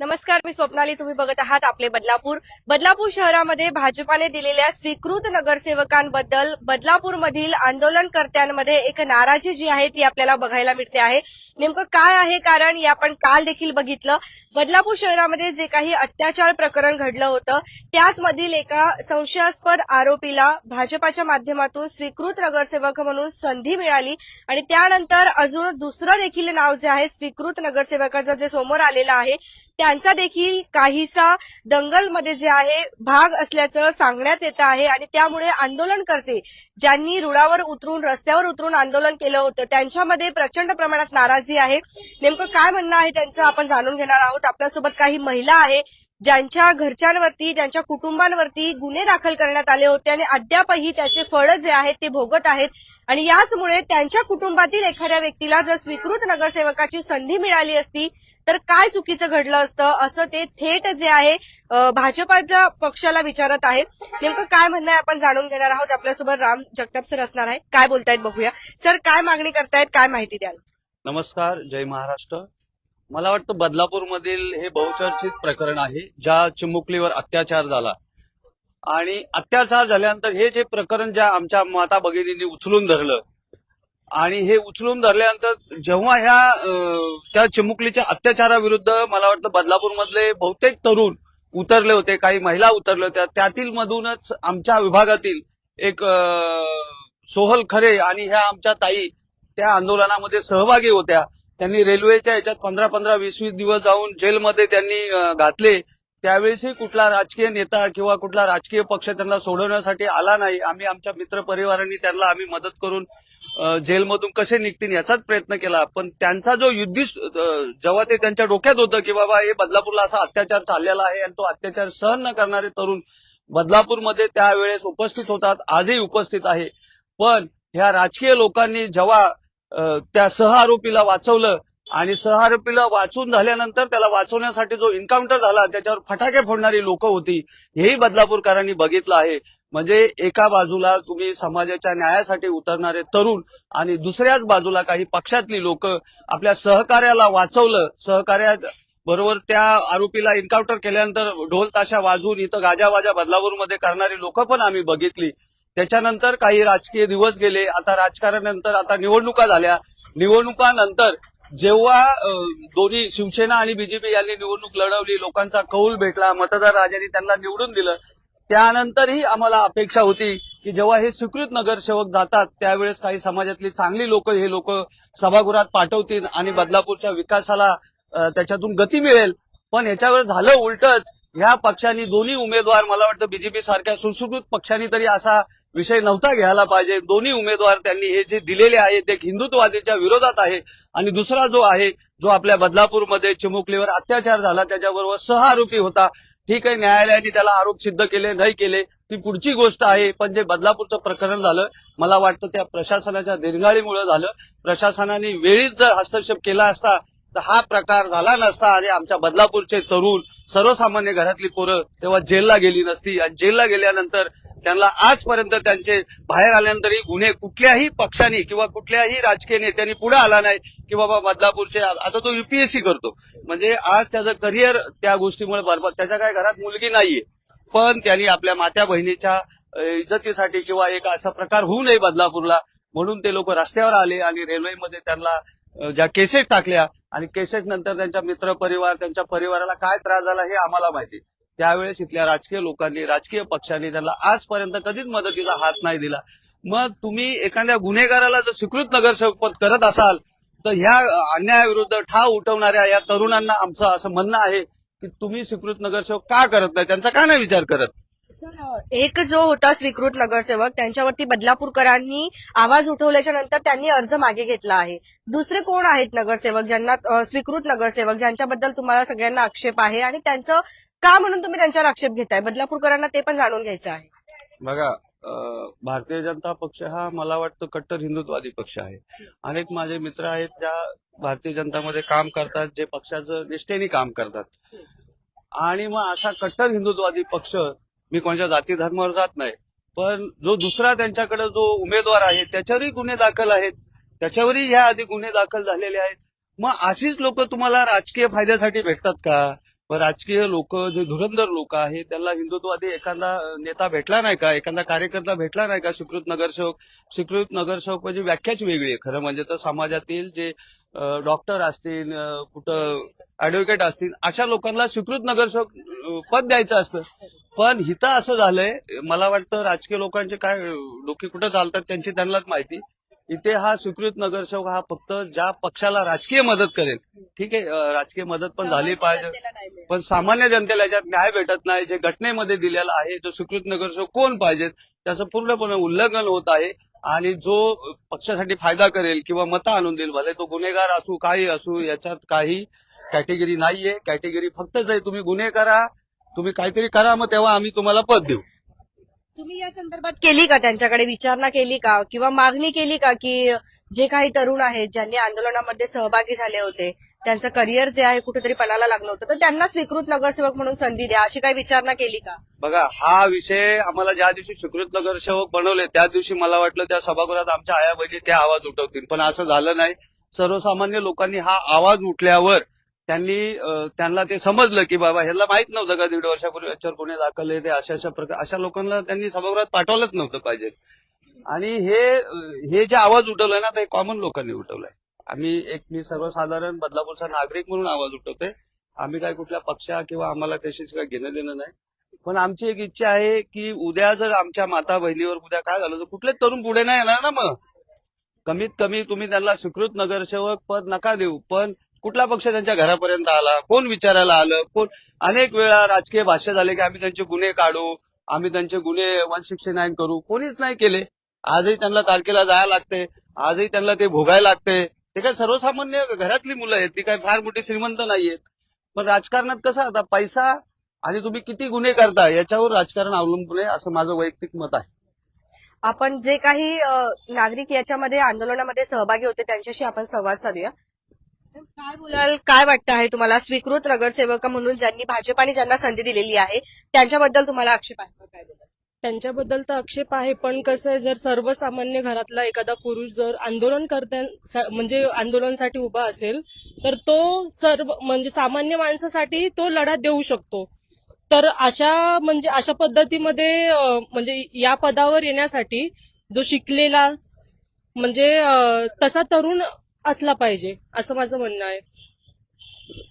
नमस्कार मी स्वप्नाली. तुम्ही बघत आहात आपले बदलापूर. बदलापूर शहरामध्ये भाजपाने दिलेल्या स्वीकृत नगरसेवकांबद्दल बदलापूरमधील आंदोलनकर्त्यांमध्ये एक नाराजी जी आहे ती आपल्याला बघायला मिळते आहे. नेमकं काय आहे कारण या आपण काल देखील बघितलं. बदलापूर शहरामध्ये जे काही अत्याचार प्रकरण घडलं होतं त्याचमधील एका संशयास्पद आरोपीला भाजपाच्या माध्यमातून स्वीकृत नगरसेवक म्हणून संधी मिळाली आणि त्यानंतर अजून दुसरं देखील नाव जे आहे स्वीकृत नगरसेवकाचं जे समोर आलेलं आहे त्यांचा देखील काहीसा दंगलमध्ये जे आहे भाग असल्याचं सांगण्यात येतं आहे आणि त्यामुळे आंदोलनकर्ते ज्यांनी रुळावर उतरून रस्त्यावर उतरून आंदोलन केलं होतं त्यांच्यामध्ये प्रचंड प्रमाणात नाराजी आहे. नेमकं काय म्हणणं आहे त्यांचं आपण जाणून घेणार आहोत. आपल्यासोबत काही महिला आहे ज्यांच्या घरच्यांवरती ज्यांच्या कुटुंबांवरती गुन्हे दाखल करण्यात आले होते आणि अद्यापही त्याचे फळं जे आहेत ते भोगत आहेत. आणि याचमुळे त्यांच्या कुटुंबातील एखाद्या व्यक्तीला जर स्वीकृत नगरसेवकाची संधी मिळाली असती तर काय चुकीचं घडलं असतं? असं ते थेट जे आहे भाजपाच्या पक्षाला विचारत आहे. नेमकं काय म्हणणं आहे आपण जाणून घेणार आहोत. आपल्यासोबत राम जगताप सर असणार आहे काय बोलतायत बघूया. सर काय मागणी करतायत? काय माहिती द्याल? नमस्कार. जय महाराष्ट्र. मला वाटतं बदलापूरमधील हे बहुचर्चित प्रकरण आहे ज्या चिमुकलीवर अत्याचार झाला. आणि अत्याचार झाल्यानंतर हे जे प्रकरण ज्या आमच्या माता भगिनींनी उचलून धरलं आणि हे उचलून धरल्यानंतर जेव्हा ह्या त्या चिमुकलीच्या अत्याचाराविरुद्ध मला वाटतं बदलापूर मधले बहुतेक तरुण उतरले होते काही महिला उतरल्या होत्या त्यातील मधूनच आमच्या विभागातील एक सोहल खरे आणि ह्या आमच्या ताई त्या आंदोलनामध्ये सहभागी होत्या. त्यांनी रेल्वेच्या याच्यात पंधरा पंधरा वीस वीस दिवस जाऊन जेलमध्ये त्यांनी घातले. त्यावेळेसही कुठला राजकीय नेता किंवा कुठला राजकीय पक्ष त्यांना सोडवण्यासाठी आला नाही. आम्ही आमच्या मित्र परिवारांनी त्यांना आम्ही मदत करून जेलमधून कसे निघतील याचाच प्रयत्न केला. पण त्यांचा जो युद्धी जेव्हा ते त्यांच्या डोक्यात होतं की बाबा हे बदलापूरला असा अत्याचार चाललेला आहे आणि तो अत्याचार सहन न करणारे तरुण बदलापूरमध्ये त्यावेळेस उपस्थित होतात आजही उपस्थित आहे. पण ह्या राजकीय लोकांनी जेव्हा त्या सह आरोपीला वाचवलं आणि सह आरोपीला वाचून झाल्यानंतर त्याला वाचवण्यासाठी जो एन्काउंटर झाला त्याच्यावर फटाके फोडणारी लोक होती हेही बदलापूरकरांनी बघितलं आहे. म्हणजे एका बाजूला तुम्ही समाजाच्या न्यायासाठी उतरणारे तरुण आणि दुसऱ्याच बाजूला काही पक्षातली लोक आपल्या सहकार्याला वाचवलं सहकार्या बरोबर त्या आरोपीला एन्काउंटर केल्यानंतर ढोल ताशा वाजवून इथं गाजावाजा बदलापूरमध्ये करणारी लोक पण आम्ही बघितली. त्याच्यानंतर काही राजकीय दिवस गेले आता राजकारणानंतर आता निवडणुका झाल्या. निवडणुकानंतर जेव्हा दोन्ही शिवसेना आणि बीजेपी यांनी निवडणूक लढवली लोकांचा कौल भेटला मतदार राजांनी त्यांना निवडून दिलं त्यानंतरही आम्हाला अपेक्षा होती की जेव्हा हे स्वीकृत नगरसेवक जातात त्यावेळेस काही समाजातली चांगली लोक हे लोक सभागृहात पाठवतील आणि बदलापूरच्या विकासाला त्याच्यातून गती मिळेल. पण याच्यावर झालं उलटच. ह्या पक्षांनी दोन्ही उमेदवार मला वाटतं बीजेपी सारख्या सुसुकृत पक्षांनी तरी असा विषय नव्हता घ्यायला पाहिजे. दोन्ही उमेदवार त्यांनी हे जे दिलेले आहेत एक हिंदुत्ववादीच्या विरोधात आहे आणि दुसरा जो आहे जो आपल्या बदलापूरमध्ये चिमुकलीवर अत्याचार झाला त्याच्याबरोबर सह आरोपी होता. ठीक आहे न्यायालयाने त्याला आरोप सिद्ध केले नाही केले. ती पुढची गोष्ट आहे. पण जे बदलापूरचं प्रकरण झालं मला वाटतं त्या प्रशासनाच्या दीर्घाळीमुळे झालं. प्रशासनाने वेळीच जर हस्तक्षेप केला असता तर हा प्रकार झाला नसता आणि आमच्या बदलापूरचे तरुण सर्वसामान्य घरातली पोरं तेव्हा जेलला गेली नसती. आणि जेलला गेल्यानंतर त्यांना आजपर्यंत त्यांचे बाहेर आल्यानंतरही गुन्हे कुठल्याही पक्षाने किंवा कुठल्याही राजकीय नेत्यांनी पुढे आला नाही की बाबा बदलापूरचे आता तो युपीएससी करतो. म्हणजे आज त्याचं करिअर त्या गोष्टीमुळे बरबाद त्याच्या काय घरात मुलगी नाहीये. पण त्यांनी आपल्या मात्या बहिणीच्या इज्जतीसाठी किंवा एक असा प्रकार होऊ नये बदलापूरला. म्हणून ते लोक रस्त्यावर आले आणि रेल्वेमध्ये त्यांना ज्या केसेस टाकल्या आणि केसेस नंतर त्यांच्या मित्र परिवार त्यांच्या परिवाराला काय त्रास झाला हे आम्हाला माहिती. त्यावेळेस इथल्या राजकीय लोकांनी राजकीय पक्षांनी त्यांना आजपर्यंत कधीच मदतीचा हात नाही दिला. मग तुम्ही एखाद्या गुन्हेगाराला जर स्वीकृत नगरसेवक पद करत असाल तर ह्या अन्यायाविरुद्ध ठाव उठवणाऱ्या या तरुणांना आमचं असं म्हणणं आहे की तुम्ही स्वीकृत नगरसेवक का करत नाही? त्यांचा का नाही विचार करत? सर एक जो होता स्वीकृत नगरसेवक त्यांच्यावरती बदलापूरकरांनी आवाज उठवल्याच्या नंतर त्यांनी अर्ज मागे घेतला आहे. दुसरे कोण आहेत नगरसेवक ज्यांना स्वीकृत नगरसेवक ज्यांच्याबद्दल तुम्हाला सगळ्यांना आक्षेप आहे आणि त्यांचं का म्हणून तुम्ही त्यांच्यावर आक्षेप घेताय? बदलापूरकरांना ते पण जाणून घ्यायचं आहे. बघा भारतीय जनता पक्ष हा मला वाटतं कट्टर हिंदुत्ववादी पक्ष आहे. अनेक माझे मित्र आहेत ज्या भारतीय जनतामध्ये काम करतात जे पक्षाचं निष्ठेने काम करतात. आणि मग असा कट्टर हिंदुत्ववादी पक्ष मी कोणत्या जाती धर्मावर जात नाही पण जो दुसरा त्यांच्याकडे जो उमेदवार आहे त्याच्यावरही गुन्हे दाखल आहेत. त्याच्यावरही ह्या आधी गुन्हे दाखल झालेले आहेत. मग अशीच लोक तुम्हाला राजकीय फायद्यासाठी भेटतात का? राजकीय लोक जे धुरंधर लोक आहेत त्यांना हिंदुत्ववादी एखादा नेता भेटला नाही का? एखादा कार्यकर्ता भेटला नाही का? स्वीकृत नगरसेवक स्वीकृत नगरसेवक म्हणजे व्याख्याच वेगळी आहे. खरं म्हणजे तर समाजातील जे डॉक्टर असतील कुठं ऍडव्होकेट असतील अशा लोकांना स्वीकृत नगरसेवक पद द्यायचं असतं. पण हिथं असं झालंय मला वाटतं राजकीय लोकांचे काय डोके कुठं चालतात त्यांची त्यांनाच माहिती. इथे हा स्वीकृत नगरसेवक हा फक्त ज्या पक्षाला राजकीय मदत करेल ठीक आहे राजकीय मदत पण झाली पाहिजे. पण सामान्य जनतेला याच्यात न्याय भेटत नाही जे घटनेमध्ये दिलेला आहे जो स्वीकृत नगरसेवक कोण पाहिजे त्याचं पूर्णपणे उल्लंघन होत आहे. आणि जो पक्षासाठी फायदा करेल किंवा मतं आणून देईल भले तो गुन्हेगार असू काही असू याच्यात काही कॅटेगरी नाहीये. कॅटेगरी फक्तच आहे तुम्ही गुन्हे करा तुम्ही काहीतरी करा मग तेव्हा आम्ही तुम्हाला पद देऊ. तुम्ही या संदर्भात केली का? त्यांच्याकडे विचारणा केली का? किंवा मागणी केली का की जे काही तरुण आहेत ज्यांनी आंदोलनामध्ये सहभागी झाले होते त्यांचं करिअर जे आहे कुठेतरी पणाला लागलं होतं तर त्यांना स्वीकृत नगरसेवक म्हणून संधी द्या अशी काही विचारणा केली का? बघा हा विषय आम्हाला ज्या दिवशी स्वीकृत नगरसेवक बनवले त्या दिवशी मला वाटलं त्या सभागृहात आमच्या आया बहिणी त्या आवाज उठवतील. पण असं झालं नाही. सर्वसामान्य लोकांनी हा आवाज उठल्यावर त्यांनी त्यांना ते समजलं की बाबा ह्याला माहीत नव्हतं का दीड वर्षापूर्वी याच्यावर कोणी दाखल आहे ते अशा अशा प्रकार अशा लोकांना त्यांनी सभागृहात पाठवलंच नव्हतं पाहिजे. आणि हे हे जे आवाज उठवलाय ना ते कॉमन लोकांनी उठवलाय. आम्ही एक मी सर्वसाधारण बदलापूरचा नागरिक म्हणून आवाज उठवतोय. आम्ही काय कुठल्या पक्षा किंवा आम्हाला त्याशी काय घेणं देणं नाही. पण आमची एक इच्छा आहे की उद्या जर आमच्या माता बहिणीवर उद्या काय झालं तर कुठलेच तरुण पुढे नाही येणार ना मग. कमीत कमी तुम्ही त्यांना स्वीकृत नगरसेवक पद नका देऊ पण कुठला पक्ष त्यांच्या घरापर्यंत आला? कोण विचारायला आलं? कोण अनेक वेळा राजकीय भाष्य झाले की आम्ही त्यांचे गुन्हे काढू आम्ही त्यांचे गुन्हे वन सिक्स्टी नाईन करू. कोणीच नाही केले. आजही त्यांना तारखेला जायला लागते. आजही त्यांना ते भोगायला लागते. ते काय सर्वसामान्य घरातली मुलं आहेत. ती काय फार मोठी श्रीमंत नाहीयेत. पण राजकारणात कसं आता पैसा आणि तुम्ही किती गुन्हे करता याच्यावर राजकारण अवलंबून आहे असं माझं वैयक्तिक मत आहे. आपण जे काही नागरिक याच्यामध्ये आंदोलनामध्ये सहभागी होते त्यांच्याशी आपण संवाद साधूया. काय बोलाल काय वाटतं आहे तुम्हाला? स्वीकृत नगरसेवक म्हणून ज्यांनी भाजपाने ज्यांना संधी दिलेली आहे त्यांच्याबद्दल तुम्हाला आक्षेप आहे का? काय बोलाल? त्यांच्याबद्दल तर आक्षेप आहे पण कसं आहे जर सर्वसामान्य घरातला एखादा पुरुष जर आंदोलन करत्या म्हणजे आंदोलनासाठी उभा असेल तर तो सर्व म्हणजे सामान्य माणसासाठी तो लढा देऊ शकतो. तर अशा म्हणजे अशा पद्धतीमध्ये अं, म्हणजे या पदावर येण्यासाठी जो शिकलेला म्हणजे अं, तसा तरुण असला पाहिजे. असं माझं म्हणणं आहे.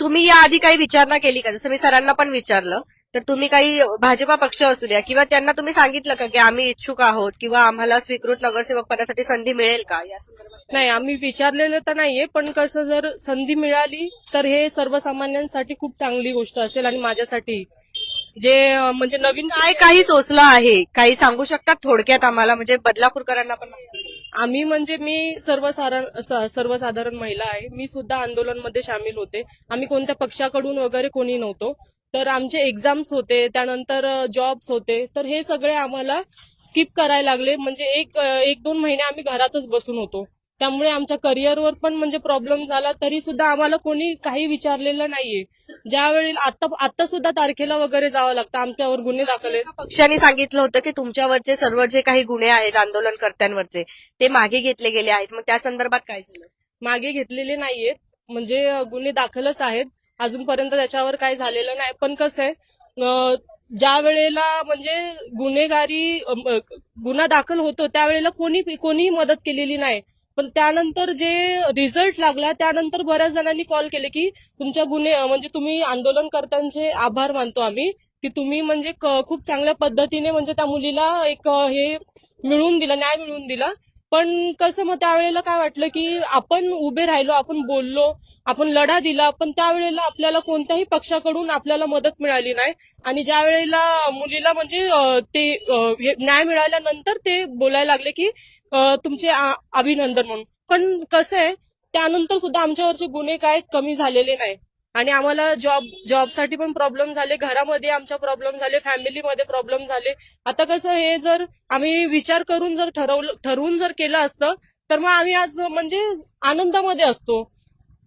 तुम्ही याआधी काही विचारणा केली का? जसं मी सरांना पण विचारलं तर तुम्ही काही भाजपा पक्ष असू द्या किंवा त्यांना तुम्ही सांगितलं का की आम्ही इच्छुक आहोत किंवा आम्हाला स्वीकृत नगरसेवक पदासाठी संधी मिळेल का? या संदर्भात? नाही आम्ही विचारलेलं तर नाहीये पण कसं जर संधी मिळाली तर हे सर्वसामान्यांसाठी खूप चांगली गोष्ट असेल आणि माझ्यासाठी जे म्हणजे नवीन काय काही सोचलं आहे काही सांगू शकतात थोडक्यात आम्हाला? म्हणजे बदलापूरकरांना पण आम्ही म्हणजे मी सर्वसाधारण स- सर्वसाधारण महिला आहे. मी सुद्धा आंदोलनमध्ये सामील होते. आम्ही कोणत्या पक्षाकडून वगैरे कोणी नव्हतो. तर आमचे एक्झाम्स होते त्यानंतर जॉब्स होते. तर हे सगळे आम्हाला स्किप करायला लागले. म्हणजे एक एक दोन महिने आम्ही घरातच बसून होतो. त्यामुळे आमच्या करिअरवर पण म्हणजे प्रॉब्लेम झाला. तरी सुद्धा आम्हाला कोणी काही विचारलेलं नाहीये. ज्या वेळेला आता आता सुद्धा तारखेला वगैरे जावं लागतं. आमच्यावर गुन्हे दाखल आहेत. पक्षाने सांगितलं होतं की तुमच्यावरचे सर्व जे काही गुन्हे आहेत आंदोलनकर्त्यांवरचे ते मागे घेतले गेले आहेत. मग त्या संदर्भात काय झालं? मागे घेतलेले नाहीयेत. म्हणजे गुन्हे दाखलच आहेत. अजूनपर्यंत त्याच्यावर काही झालेलं नाही. पण कसं आहे ज्या वेळेला म्हणजे गुन्हेगारी गुन्हा दाखल होतो त्यावेळेला कोणी कोणीही मदत केलेली नाही. पण त्यानंतर जे रिझल्ट लागला त्यानंतर बऱ्याच जणांनी कॉल केले की तुमच्या गुन्हे म्हणजे तुम्ही आंदोलनकर्त्यांचे आभार मानतो आम्ही की तुम्ही म्हणजे खूप चांगल्या पद्धतीने म्हणजे त्या मुलीला एक हे मिळवून दिला न्याय मिळवून दिला. पण कसं मग त्यावेळेला काय वाटलं की आपण उभे राहिलो आपण बोललो आपण लढा दिला पण त्यावेळेला आपल्याला कोणत्याही पक्षाकडून आपल्याला मदत मिळाली नाही. आणि ज्या वेळेला मुलीला म्हणजे ते न्याय मिळाल्यानंतर ते बोलायला लागले की तुमचे अभिनंदन म्हणून. पण कसं आहे त्यानंतर सुद्धा आमच्यावरचे गुन्हे काय कमी झालेले नाही. आणि आम्हाला जॉब जॉबसाठी पण प्रॉब्लेम झाले घरामध्ये आमच्या प्रॉब्लेम झाले फॅमिलीमध्ये प्रॉब्लेम झाले. आता कसं हे जर आम्ही विचार करून जर ठरवलं ठरवून जर केलं असतं तर मग आम्ही आज म्हणजे आनंदामध्ये असतो.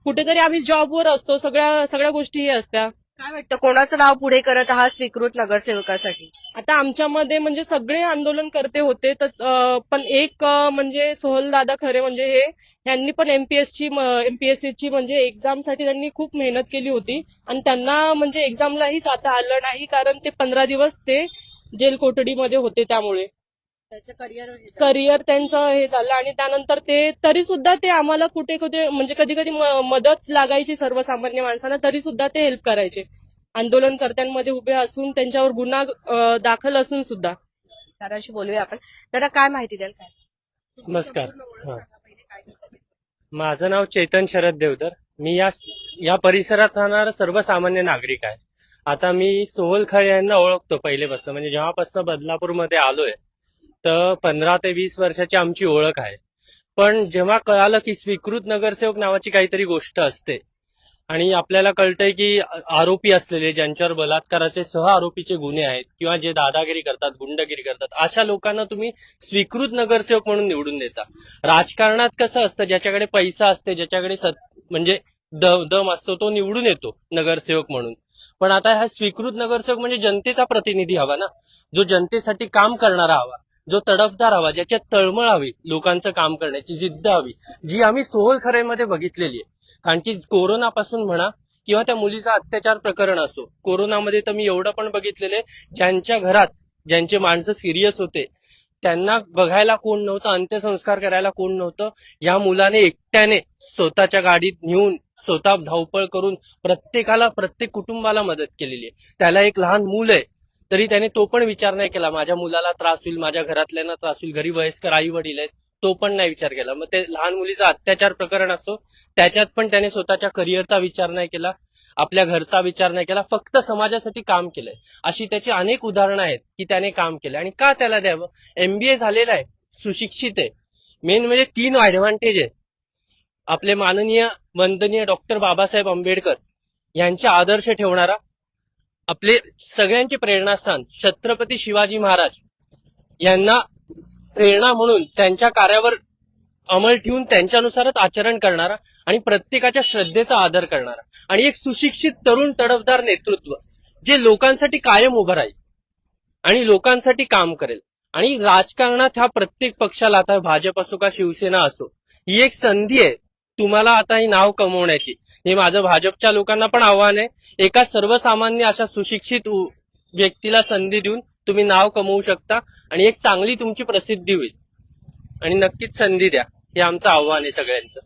कुठेतरी आम्ही जॉबवर असतो सगळ्या सगळ्या गोष्टी हे असत्या काय वाटतं कोणाचं नाव पुढे करत आहात स्वीकृत नगरसेवकासाठी? आता आमच्यामध्ये म्हणजे सगळे आंदोलन करते होते तर अं, पण एक अं, म्हणजे सोहल दादा खरे म्हणजे हे यांनी पण एमपीएसची एमपीएससीची म्हणजे एक्झामसाठी त्यांनी खूप मेहनत केली होती. आणि त्यांना म्हणजे एक्झामलाही जाता आलं नाही कारण ते पंधरा दिवस ते जेल कोठडीमध्ये होते त्यामुळे. करिअर करिअर त्यांचं हे झालं आणि त्यानंतर ते तरी सुद्धा ते आम्हाला कुठे कुठे म्हणजे कधी कधी मदत लागायची सर्वसामान्य माणसांना तरी सुद्धा ते हेल्प करायचे. आंदोलनकर्त्यांमध्ये उभे असून त्यांच्यावर गुन्हा दाखल असून सुद्धा दादाशी बोलूया आपण. दादा काय माहिती द्याल काय? नमस्कार. हा. माझं नाव चेतन शरद देवधर. मी या या परिसरात राहणारा सर्वसामान्य नागरिक आहे. आता मी सोहल खरे यांना ओळखतो पहिलेपासून. म्हणजे जेव्हापासून बदलापूरमध्ये आलोय तर पंधरा ते वीस वर्षाची आमची ओळख आहे. पण जेव्हा कळालं की स्वीकृत नगरसेवक नावाची काहीतरी गोष्ट असते आणि आपल्याला कळतंय की आरोपी असलेले ज्यांच्यावर बलात्काराचे सह आरोपीचे गुन्हे आहेत किंवा जे दादागिरी करतात गुंडगिरी करतात अशा लोकांना तुम्ही स्वीकृत नगरसेवक म्हणून निवडून देता. राजकारणात कसं असतं ज्याच्याकडे पैसा असते ज्याच्याकडे सत म्हणजे दम दम असतो तो निवडून येतो नगरसेवक म्हणून. पण आता हा स्वीकृत नगरसेवक म्हणजे जनतेचा प्रतिनिधी हवा ना. जो जनतेसाठी काम करणारा हवा. जो तडफदार हवा ज्याच्यात तळमळ हवी लोकांचं काम करण्याची जिद्द हवी जी आम्ही सोहल खरेमध्ये बघितलेली आहे. कारण की कोरोनापासून म्हणा किंवा त्या मुलीचा अत्याचार प्रकरण असो कोरोनामध्ये तर मी एवढं पण बघितलेलं आहे ज्यांच्या घरात ज्यांचे माणसं सिरियस होते त्यांना बघायला कोण नव्हतं अंत्यसंस्कार करायला कोण नव्हतं या मुलाने एकट्याने स्वतःच्या गाडीत नेऊन स्वतः धावपळ करून प्रत्येकाला प्रत्येक कुटुंबाला मदत केलेली आहे. त्याला एक लहान मूल आहे तरी त्याने तो पण विचार नाही केला. माझ्या मुलाला त्रास होईल माझ्या घरातल्यांना त्रास होईल घरी वयस्कर आई वडील आहेत तो पण नाही विचार केला. मग ते लहान मुलीचा अत्याचार प्रकरण असो त्याच्यात पण त्याने स्वतःच्या करिअरचा विचार नाही केला आपल्या घरचा विचार नाही केला फक्त समाजासाठी काम केलंय. अशी त्याची अनेक उदाहरणं आहेत की त्याने काम केलं आणि का त्याला द्यावं? एमबीए झालेला आहे सुशिक्षित आहे. मेन म्हणजे तीन ऍडव्हान्टेज आहे आपले माननीय वंदनीय डॉक्टर बाबासाहेब आंबेडकर यांचे आदर्श ठेवणारा आपले सगळ्यांचे प्रेरणास्थान छत्रपती शिवाजी महाराज यांना प्रेरणा म्हणून त्यांच्या कार्यावर अंमल ठेवून त्यांच्यानुसारच आचरण करणारा आणि प्रत्येकाच्या श्रद्धेचा आदर करणारा आणि एक सुशिक्षित तरुण तडफदार नेतृत्व जे लोकांसाठी कायम उभं राहील आणि लोकांसाठी काम करेल. आणि राजकारणात ह्या प्रत्येक पक्षाला आता भाजप असो का शिवसेना असो ही एक संधी आहे. तुम्हाला आता ही नाव कमवण्याची. हे माझं भाजपच्या लोकांना पण आव्हान आहे. एका सर्वसामान्य अशा सुशिक्षित व्यक्तीला संधी देऊन तुम्ही नाव कमवू शकता आणि एक चांगली तुमची प्रसिद्धी होईल. आणि नक्कीच संधी द्या. हे आमचं आव्हान आहे सगळ्यांचं.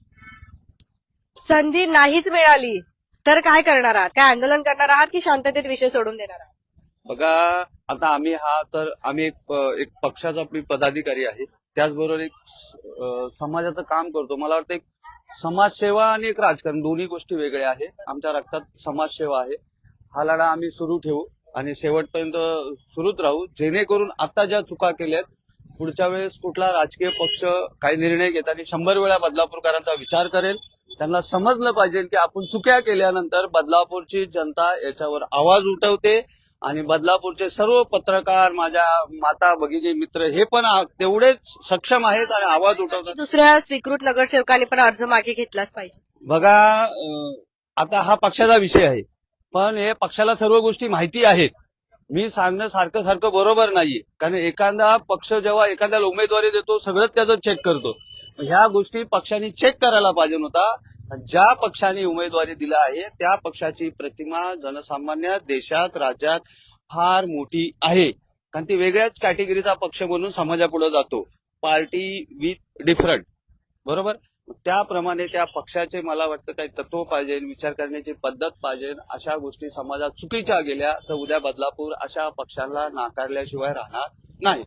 संधी नाहीच मिळाली तर काय करणार आहात? काय आंदोलन करणार आहात की शांततेत विषय सोडून देणार आहात? बघा आता आम्ही हा तर आम्ही एक एक पक्षाचा मी पदाधिकारी आहे. त्याचबरोबर एक समाजाचं काम करतो. मला वाटतं एक समाजसेवा आणि एक राजकारण दोन्ही गोष्टी वेगळ्या आहे आमच्या रक्तात समाजसेवा आहे. हा लढा आम्ही सुरू ठेवू आणि शेवटपर्यंत सुरूच राहू. जेणेकरून आता ज्या चुका केल्यात पुढच्या वेळेस कुठला राजकीय पक्ष काही निर्णय घेताना शंभर वेळा बदलापूरकरांचा विचार करेल त्यांना समजलं पाहिजे की आपण चुक्या केल्यानंतर बदलापूरची जनता याच्यावर आवाज उठवते आणि बदलापूरचे सर्व पत्रकार माझ्या माता भगिनी मित्र हे पण तेवढेच सक्षम आहेत आणि आवाज उठवतात. दुसऱ्या स्वीकृत नगरसेवकांनी पण अर्ज मागे घेतलाच पाहिजे. बघा आता हा पक्षाचा विषय आहे. पण हे पक्षाला सर्व गोष्टी माहिती आहेत. मी सांगणं सारखं सारखं बरोबर नाहीये. कारण एखादा पक्ष जेव्हा एखाद्याला उमेदवारी देतो सगळंच त्याचं चेक करतो. ह्या गोष्टी पक्षाने चेक करायला पाहिजे होता. ज्या पक्षाने उमेदवारी दिला आहे त्या पक्षाची प्रतिमा जनसामान्य देशात राज्यात फार मोठी आहे. कारण ती वेगळ्याच कॅटेगरीचा पक्ष म्हणून समाजापुढे जातो. Party with different. बरोबर? त्याप्रमाणे त्या पक्षाचे मला वाटतं काही तत्व पाहिजे विचार करण्याची पद्धत पाहिजे अशा गोष्टी समाजात चुकीच्या गेल्या तर उद्या बदलापूर अशा पक्षांना नाकारल्याशिवाय राहणार नाही.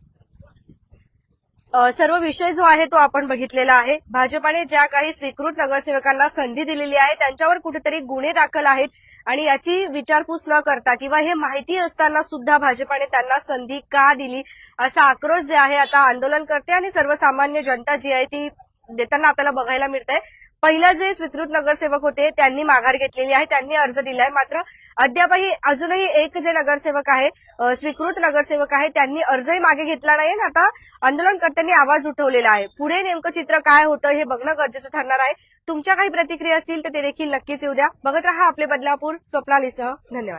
सर्व विषय जो आहे तो आपण बघितलेला आहे. भाजपाने ज्या काही स्वीकृत नगरसेवकांना संधी दिलेली आहे त्यांच्यावर कुठेतरी गुन्हे दाखल आहेत आणि याची विचारपूस न करता किंवा हे माहिती असताना सुद्धा भाजपाने त्यांना संधी का दिली असा आक्रोश जे आहे आता आंदोलन करते आणि सर्वसामान्य जनता जी आहे ती देताना आपल्याला बघायला मिळतंय. पहिलं जे स्वीकृत नगरसेवक होते त्यांनी माघार घेतलेली आहे त्यांनी अर्ज दिलाय. मात्र अद्यापही अजूनही एक जे नगरसेवक आहे स्वीकृत नगरसेवक आहे त्यांनी अर्जही मागे घेतला नाही आणि आता आंदोलनकर्त्यांनी आवाज उठवलेला आहे. पुढे नेमकं चित्र काय होतं हे बघणं गरजेचं ठरणार आहे. तुमच्या काही प्रतिक्रिया असतील तर ते देखील नक्कीच येऊ द्या. बघत राहा आपले बदलापूर स्वप्नालीसह. धन्यवाद.